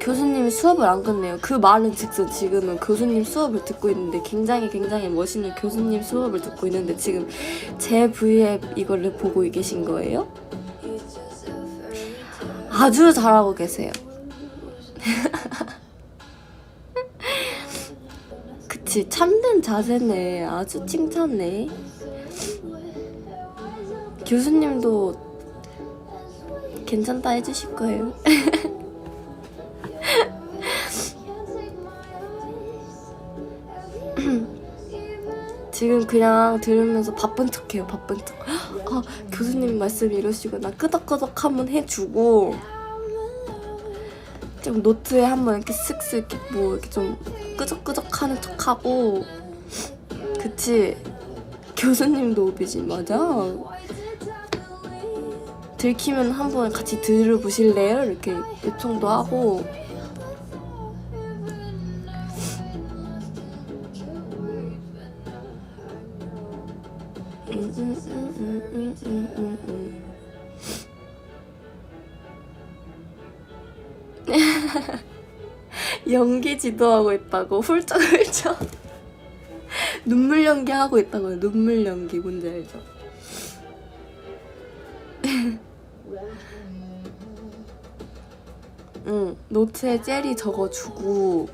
교수님이 수업을 안 끝내요. 그 말은 즉슨 지금은 교수님 수업을 듣고 있는데 굉장히 굉장히 멋있는 교수님 수업을 듣고 있는데 지금 제 V앱 이거를 보고 계신 거예요? 아주 잘하고 계세요. 그치 참된 자세네. 아주 칭찬네. 교수님도 괜찮다 해주실 거예요. 지금 그냥 들으면서 바쁜 척해요. 바쁜 척. 아 교수님 말씀 이러시구나. 끄덕끄덕 한번 해주고 좀 노트에 한번 이렇게 쓱쓱 이렇게 뭐 이렇게 좀 끄적끄적 하는 척하고 그치 교수님도 오비지 맞아. 들키면 한번 같이 들어보실래요? 이렇게 요청도 하고 연기 지도하고 있다고? 훌쩍훌쩍. 눈물 연기 하고 있다고요. 눈물 연기 뭔지 알죠? 응 노트에 젤이 적어주고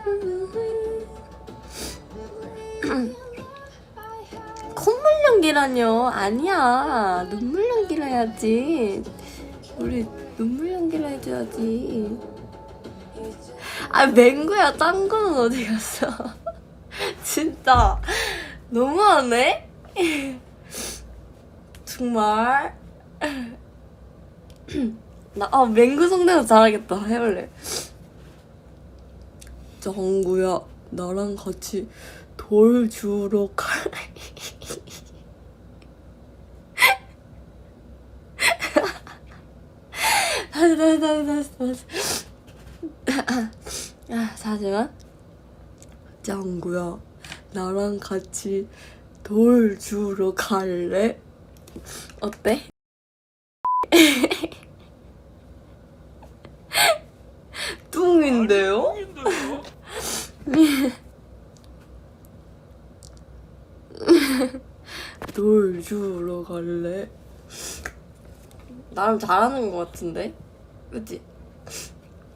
콧물 연기라뇨? 아니야. 눈물 연기를 해야지. 우리 눈물 연기를 해줘야지. 아 맹구야 딴 거는 어디 갔어? 진짜. 너무하네? 정말. 나 아 맹구 성대도 잘하겠다. 해볼래 정구야 나랑 같이 돌 주러 갈래 다시 다시 다시 다시 다시 아 잠시만 짱구야 나랑 같이 돌 주러 갈래? 어때? 뚱인데요? 돌 주러 갈래? 나름 잘하는 것 같은데? 그치?